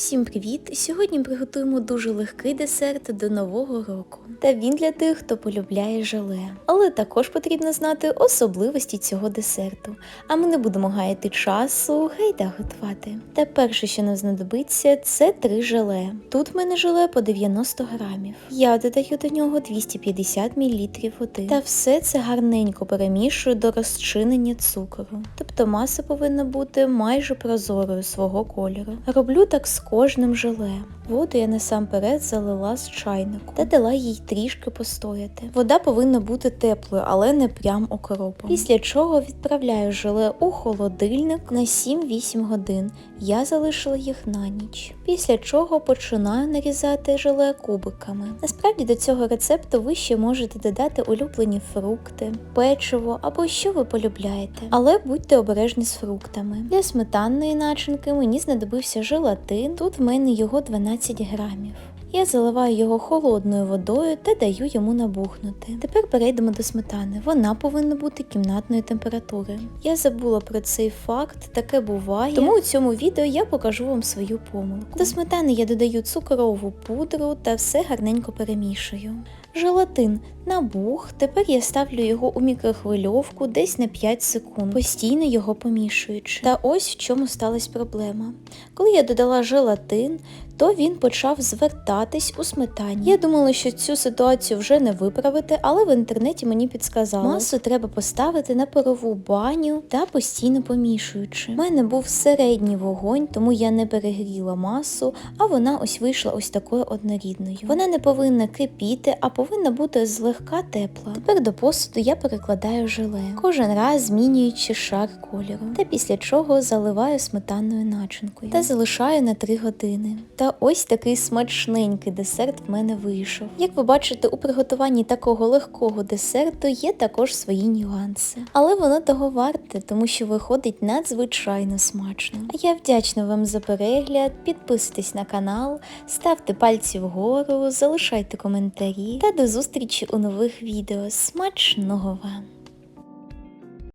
Всім привіт! Сьогодні приготуємо дуже легкий десерт до нового року. Та він для тих, хто полюбляє желе. Але також потрібно знати особливості цього десерту. А ми не будемо гаяти часу, гайда готувати. Та перше, що нам знадобиться, це три желе. Тут в мене желе по 90 грамів. Я додаю до нього 250 мл води. Та все це гарненько перемішую до розчинення цукру. Тобто маса повинна бути майже прозорою свого кольору. Роблю так з кожним желе. Воду я насамперед залила з чайнику та дала їй трішки постояти. Вода повинна бути теплою, але не прям окропом. Після чого відправляю желе у холодильник на 7-8 годин. Я залишила їх на ніч. Після чого починаю нарізати желе кубиками. Насправді до цього рецепту ви ще можете додати улюблені фрукти, печиво або що ви полюбляєте. Але будьте обережні з фруктами. Для сметанної начинки мені знадобився желатин. Тут в мене його 12 грамів. Я заливаю його холодною водою та даю йому набухнути. Тепер перейдемо до сметани. Вона повинна бути кімнатної температури. Я забула про цей факт, таке буває. Тому у цьому відео я покажу вам свою помилку. До сметани я додаю цукрову пудру та все гарненько перемішую. Желатин набух, тепер я ставлю його у мікрохвильовку десь на 5 секунд, постійно його помішуючи. Та ось в чому сталася проблема. Коли я додала желатин, то він почав звертатись у сметані. Я думала, що цю ситуацію вже не виправити, але в інтернеті мені підсказали. Масу треба поставити на парову баню та постійно помішуючи. У мене був середній вогонь, тому я не перегріла масу, а вона ось вийшла ось такою однорідною. Вона не повинна кипіти, а повинна бути злегка тепла. Тепер до посуду я перекладаю желе, кожен раз змінюючи шар кольору. Та після чого заливаю сметанною начинкою та залишаю на 3 години. Та ось такий смачненький десерт в мене вийшов. Як ви бачите, у приготуванні такого легкого десерту є також свої нюанси. Але воно того варте, тому що виходить надзвичайно смачно. А я вдячна вам за перегляд. Підписуйтесь на канал, ставте пальці вгору, залишайте коментарі та до зустрічі у нових відео. Смачного вам!